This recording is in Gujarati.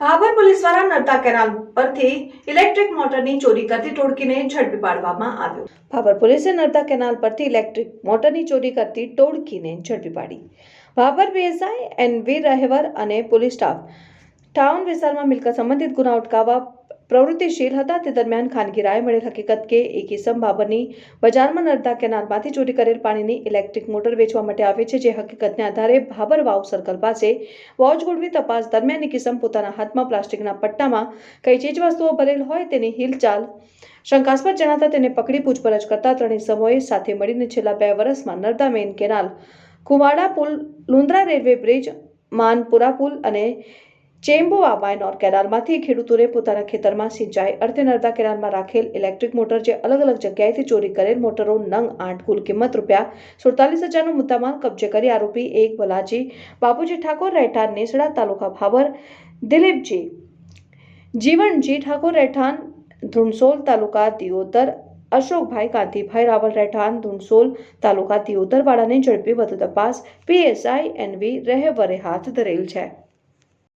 ભાભર પોલીસ દ્વારા નર્તા કેનાલ પરથી ઇલેક્ટ્રિક મોટરની ચોરી કરતી ટોળકીને ઝડપી પાડવામાં આવ્યો. ભાભર પોલીસે નર્તા કેનાલ પરથી ઇલેક્ટ્રિક મોટરની ચોરી કરતી ટોળકીને ઝડપી પાડી. Bhabhar PSI N V Rahevar અને પોલીસ સ્ટાફ ટાઉન વિસ્તારમાં મિલકત સંબંધિત ગુના અટકાવવા પ્રવૃત્તિશીલ હતા. તે દરમિયાન ખાનગી રાય મળેલ હકીકત કે એક ઇસમ બજારમાં નર્મદા કેનાલમાંથી ચોરી કરેલ પાણીની ઇલેક્ટ્રિક મોટર વેચવા માટે આવે છે, જે હકીકતને આધારે ભાબર વાવ સર્કલ પાસે વોચ ગોળવી તપાસ દરમિયાન એક ઇસમ પોતાના હાથમાં પ્લાસ્ટિકના પટ્ટામાં કઈ ચીજવસ્તુઓ ભરેલ હોય તેની હિલચાલ શંકાસ્પદ જણાતા તેને પકડી પૂછપરછ કરતા ત્રણેય ઇસમોએ સાથે મળીને છેલ્લા બે વર્ષમાં નર્મદા મેઇન કેનાલ, કુવાડા પુલ, લુંદ્રા રેલવે બ્રિજ, માનપુરા પુલ અને ચેમ્બુઆ માયનોર કેનાલમાંથી ખેડૂતોને પોતાના ખેતરમાં સિંચાઈ અર્થે નર્મદા કેનાલમાં રાખેલ ઇલેક્ટ્રિક મોટર જે અલગ અલગ જગ્યાએથી ચોરી કરેલ મોટરો નંગ આઠ કુલ કિંમત રૂપિયા સુડતાલીસ હજારનો મુદ્દામાલ કબજે કરી આરોપી એક ભલાજી બાપુજી ઠાકોર રહેઠાણ નેસડા તાલુકા ભાવર દિલીપજી જીવણજી ઠાકોર રહેઠાણ ધ્રુણસોલ તાલુકા દિયોદર, અશોકભાઈ કાંતિભાઈ રાવલ રહેઠાણ, ધુણસોલ તાલુકા દિયોતરવાળાને ઝડપી વધુ તપાસ, પીએસઆઈ એનવી રહેવરે હાથ ધરેલ છે.